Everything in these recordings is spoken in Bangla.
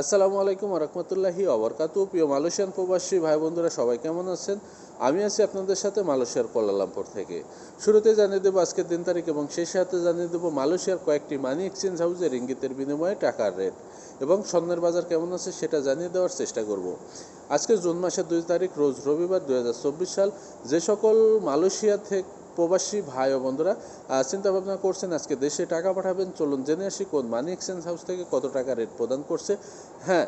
আসসালামু আলাইকুম রহমতুল্লাহি অবরকাতু প্রিয় মালয়েশিয়ান প্রবাসী ভাই বন্ধুরা সবাই কেমন আছেন? আমি আছি আপনাদের সাথে মালয়েশিয়ার কোয়ালালামপুর থেকে। শুরুতে জানিয়ে দেবো আজকের দিন তারিখ এবং শেষ সাথে জানিয়ে দেবো মালয়েশিয়ার কয়েকটি মানি এক্সচেঞ্জ হাউসের ইঙ্গিতের বিনিময়ে টাকার রেট এবং স্বর্ণের বাজার কেমন আছে সেটা জানিয়ে দেওয়ার চেষ্টা করব। আজকে জুন মাসের দুই তারিখ, রোজ রবিবার দু হাজার চব্বিশ সাল, যে সকল মালয়েশিয়া থেকে প্রবাসী ভাই ও বন্ধুরা চিন্তা ভাবনা করছেন আজকে দেশে টাকা পাঠাবেন। চলুন জেনে আসি কোন মানি এক্সচেঞ্জ হাউস থেকে কত টাকা রেট প্রদান করছে। হ্যাঁ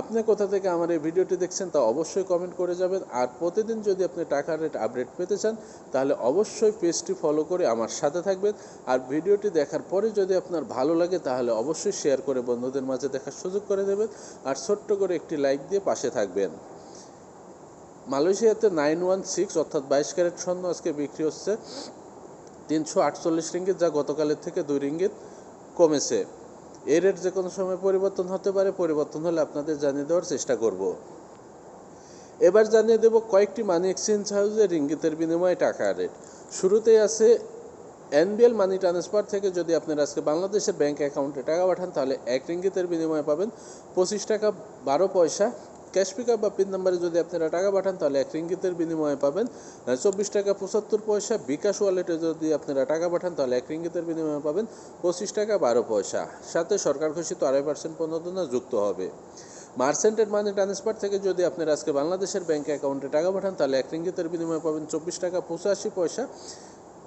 আপনি কোথা থেকে আমার এই ভিডিওটি দেখছেন তা অবশ্যই কমেন্ট করে যাবেন। আর প্রতিদিন যদি আপনি টাকার রেট আপডেট পেতে চান, তাহলে অবশ্যই পেজটি ফলো করে আমার সাথে থাকবেন। আর ভিডিওটি দেখার পরে যদি আপনার ভালো লাগে, তাহলে অবশ্যই শেয়ার করে বন্ধুদের মাঝে দেখার সুযোগ করে দেবেন। আর ছোট্ট করে একটি লাইক দিয়ে পাশে থাকবেন। মালয়েশিয়াতে নাইন ওয়ান সিক্স অর্থাৎ বাইশ ক্যারেট স্বর্ণ আজকে বিক্রি হচ্ছে। তিনশো আটচল্লিশ রিঙ্গিত, যা গতকালের থেকে দুই রিঙ্গিত কমেছে। এই রেট যে কোনো সময় পরিবর্তন হতে পারে, পরিবর্তন হলে আপনাদের জানিয়ে দেওয়ার চেষ্টা করব। এবার জানিয়ে দেব কয়েকটি মানি এক্সচেঞ্জ হাউসে রিঙ্গিতের বিনিময়ে টাকা রেট। শুরুতেই আছে এনবিএল মানি ট্রান্সফার থেকে যদি আপনার আজকে বাংলাদেশের ব্যাংক অ্যাকাউন্টে টাকা পাঠান, তাহলে এক রিঙ্গিতের বিনিময়ে পাবেন পঁচিশ টাকা বারো পয়সা। ক্যাশ পিকআপ বা পিন নাম্বারে যদি আপনারা টাকা পাঠান, তাহলে এক রিঙ্গিতের বিনিময়ে পাবেন। চব্বিশ টাকা পঁচাত্তর পয়সা বিকাশ ওয়ালেটে যদি আপনারা টাকা পাঠান, তাহলে এক রিঙ্গিতের বিনিময়ে পাবেন পঁচিশ টাকা বারো পয়সা। সাথে সরকার ঘোষিত আড়াই পার্সেন্ট প্রণোদনা যুক্ত হবে। মার্সেন্টেড মানি ট্রান্সফার থেকে যদি আপনারা আজকে বাংলাদেশের ব্যাংক অ্যাকাউন্টে টাকা পাঠান, তাহলে এক রিঙ্গিতের বিনিময়ে পাবেন চব্বিশ টাকা পঁচাশি পয়সা।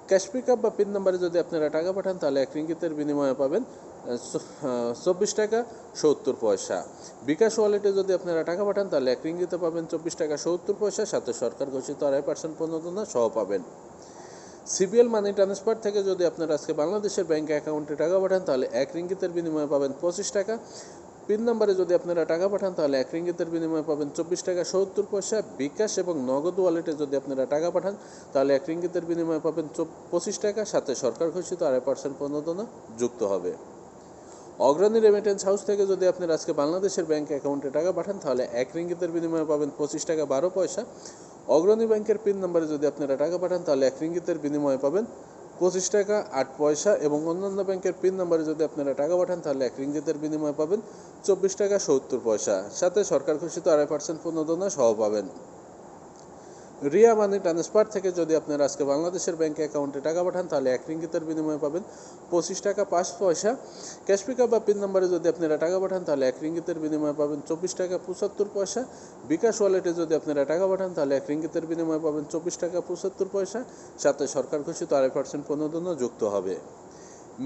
ক্যাশ পিকআপ বা পিন নাম্বারে যদি আপনারা টাকা পাঠান, তাহলে এক রিঙ্গিতের বিনিময়ে পাবেন চব্বিশ টাকা সত্তর পয়সা। বিকাশ ওয়ালেটে যদি আপনারা টাকা পাঠান, তাহলে এক রিঙ্গিতে পাবেন চব্বিশ টাকা সত্তর পয়সা, সাথে সরকার ঘোষিত আড়াই পার্সেন্ট প্রণোদনা সহ পাবেন। সিবিএল মানি ট্রান্সফার থেকে যদি আপনারা আজকে বাংলাদেশের ব্যাংক অ্যাকাউন্টে টাকা পাঠান, তাহলে এক রিঙ্গিতের বিনিময়ে পাবেন পঁচিশ টাকা। পিন নাম্বারে যদি আপনারা টাকা পাঠান, তাহলে এক রিঙ্গিতের বিনিময়ে পাবেন চব্বিশ টাকা সত্তর পয়সা বিকাশ এবং নগদ ওয়ালেটে যদি আপনারা টাকা পাঠান, তাহলে এক রিঙ্গিতের বিনিময়ে পাবেন পঁচিশ টাকা। সাথে সরকার ঘোষিত আড়াই পার্সেন্ট প্রণোদনা যুক্ত হবে। অগ্রণী রেমিটেন্স হাউস থেকে যদি আপনার আজকে বাংলাদেশের ব্যাংক অ্যাকাউন্টে টাকা পাঠান, তাহলে এক রিঙ্গিতের বিনিময়ে পাবেন পঁচিশ টাকা বারো পয়সা। অগ্রণী ব্যাংকের পিন নাম্বারে যদি আপনারা টাকা পাঠান, তাহলে এক রিঙ্গিতের বিনিময়ে পাবেন পঁচিশ টাকা, আট পয়সা এবং অন্যান্য ব্যাংকের পিন নাম্বারে যদি আপনারা টাকা পাঠান, তাহলে এক রিঙ্গিতের বিনিময়ে পাবেন চব্বিশ টাকা সত্তর পয়সা। সাথে সরকার ঘোষিত আড়াই পার্সেন্ট পণ্যদনা সহ পাবেন। রিয়া মানি ট্রান্সফার থেকে যদি আপনারা আজকে বাংলাদেশের ব্যাংক অ্যাকাউন্টে টাকা পাঠান, তাহলে এক রিঙ্গিতের বিনিময়ে পাবেন পঁচিশ টাকা পাঁচ পয়সা। ক্যাশ পিকআপ বা পিন নাম্বারে যদি আপনারা টাকা পাঠান, তাহলে এক রিঙ্গিতের বিনিময়ে পাবেন চব্বিশ টাকা পঁচাত্তর পয়সা। বিকাশ ওয়ালেটে যদি আপনারা টাকা পাঠান, তাহলে এক রিঙ্গিতের বিনিময়ে পাবেন চব্বিশ টাকা পঁচাত্তর পয়সা। সাথে সরকার ঘোষিত আড়াই পার্সেন্ট প্রণোদনা যুক্ত হবে।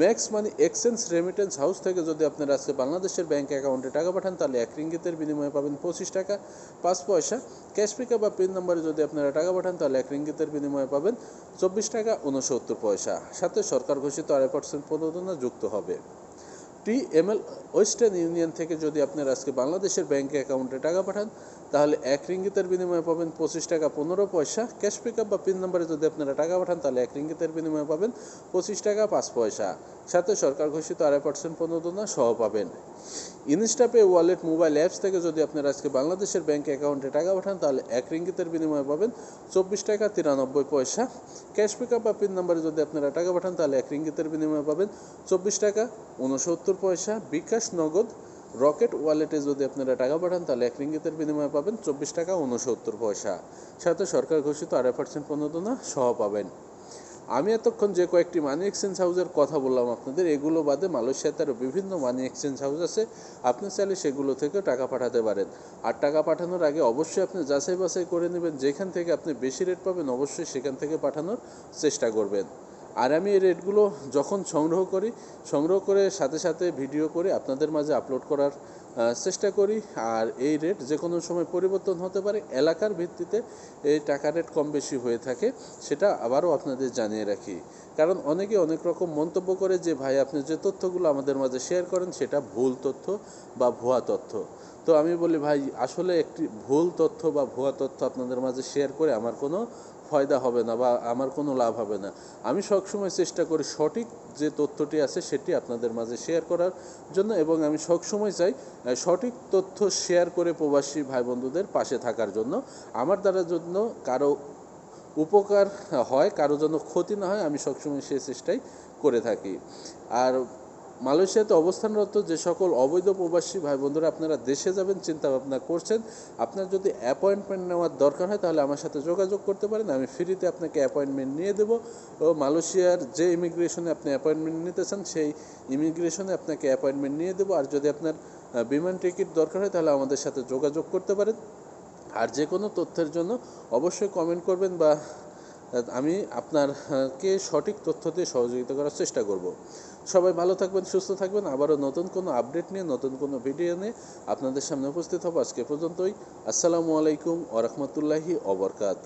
Max money exchange remittance house থেকে যদি আপনারা আজকে বাংলাদেশের ব্যাঙ্ক অ্যাকাউন্টে টাকা পাঠান, তাহলে এক রিঙ্গিতের বিনিময়ে পাবেন পঁচিশ টাকা, পাঁচ পয়সা। ক্যাশ পিকআপ বা পিন নম্বরে যদি আপনারা টাকা পাঠান, তাহলে এক রিঙ্গিতের বিনিময়ে পাবেন চব্বিশ টাকা উনসত্তর পয়সা। সাথে সরকার ঘোষিত আড়াই পার্সেন্ট প্রণোদনা যুক্ত হবে। T M L Western Union থেকে যদি আপনার আজকে বাংলাদেশের ব্যাঙ্কে অ্যাকাউন্টে টাকা পাঠান, তাহলে এক রিঙ্গিতের বিনিময়ে পাবেন পঁচিশ টাকা পনেরো পয়সা। ক্যাশ পিক আপ বা পিন নম্বরে যদি আপনারা টাকা পাঠান, তাহলে এক রিঙ্গিতের বিনিময়ে পাবেন পঁচিশ টাকা পাঁচ পয়সা। সাথে সরকার ঘোষিত আড়াই পার্সেন্ট প্রণোদনা সহ পাবেন। ইনস্টাপে ওয়ালেট মোবাইল অ্যাপস থেকে যদি আপনারা আজকে বাংলাদেশের ব্যাংক অ্যাকাউন্টে টাকা পাঠান, তাহলে এক রিঙ্গিতের বিনিময়ে পাবেন চব্বিশ টাকা তিরানব্বই পয়সা। ক্যাশ পিকআপ বা পিন নাম্বারে যদি আপনারা টাকা পাঠান, তাহলে এক রিঙ্গিতের বিনিময়ে পাবেন চব্বিশ টাকা উনসত্তর পয়সা। বিকাশ নগদ, রকেট ওয়ালেটে যদি আপনারা টাকা পাঠান, তাহলে এক রিঙ্গিতের বিনিময়ে পাবেন চব্বিশ টাকা উনসত্তর পয়সা। সাথে সরকার ঘোষিত আড়াই পার্সেন্ট প্রণোদনা সহ পাবেন। আমি এতক্ষণ যে কয়েকটি মানি এক্সচেঞ্জ হাউসের কথা বললাম আপনাদের, এগুলো বাদে মালয়েশিয়াতে আরও বিভিন্ন মানি এক্সচেঞ্জ হাউস আছে। আপনি চাইলে সেগুলো থেকে টাকা পাঠাতে পারেন। আর টাকা পাঠানোর আগে অবশ্যই আপনি যাচাই বাছাই করে নেবেন। যেখান থেকে আপনি বেশি রেট পাবেন, অবশ্যই সেখান থেকে পাঠানোর চেষ্টা করবেন। আর আমি এই রেটগুলো যখন সংগ্রহ করি, সংগ্রহ করে সাথে সাথে ভিডিও করে আপনাদের মাঝে আপলোড করার চেষ্টা করি। আর এই রেট যে কোনো সময় পরিবর্তন হতে পারে, এলাকার ভিত্তিতে এই টাকা রেট কম বেশি হয়ে থাকে, সেটা আবারও আপনাদের জানিয়ে রাখি। কারণ অনেকে অনেক রকম মন্তব্য করে যে, ভাই, আপনি যে তথ্যগুলো আমাদের মাঝে শেয়ার করেন, সেটা ভুল তথ্য বা ভুয়া তথ্য। তো আমি বলি, ভাই, আসলে একটি ভুল তথ্য বা ভুয়া তথ্য আপনাদের মাঝে শেয়ার করে আমার কোনো ফয়দা হবে না বা আমার কোনো লাভ হবে না। আমি সবসময় চেষ্টা করি সঠিক যে তথ্যটি আছে সেটি আপনাদের মাঝে শেয়ার করার জন্য এবং আমি সবসময় চাই সঠিক তথ্য শেয়ার করে প্রবাসী ভাই বন্ধুদের পাশে থাকার জন্য। আমার দ্বারা জন্য কারও উপকার হয়, কারও জন্য ক্ষতি না হয়, আমি সবসময় সে চেষ্টাই করে থাকি। আর মালয়েশিয়াতে অবস্থানরত যে সকল অবৈধ প্রবাসী ভাই বন্ধুরা আপনারা দেশে যাবেন চিন্তা ভাবনা করছেন, আপনার যদি অ্যাপয়েন্টমেন্ট নেওয়ার দরকার হয় তাহলে আমার সাথে যোগাযোগ করতে পারেন, আমি ফ্রিতে আপনাকে অ্যাপয়েন্টমেন্ট নিয়ে দেবো। ও মালয়েশিয়ার যে ইমিগ্রেশনে আপনি অ্যাপয়েন্টমেন্ট নিতে চান সেই ইমিগ্রেশনে আপনাকে অ্যাপয়েন্টমেন্ট নিয়ে দেবো। আর যদি আপনার বিমান টিকিট দরকার হয় তাহলে আমাদের সাথে যোগাযোগ করতে পারেন। আর যে কোনো তথ্যের জন্য অবশ্যই কমেন্ট করবেন বা আমি আপনারকে সঠিক তথ্য দিয়ে সহযোগিতা করার চেষ্টা করব। সবাই ভালো থাকবেন, সুস্থ থাকবেন। আবারও নতুন কোনো আপডেট নিয়ে, নতুন কোনো ভিডিও নিয়ে আপনাদের সামনে উপস্থিত হব আজকে পর্যন্তই। আসসালামু আলাইকুম ওরহমতুল্লাহি অবরকাত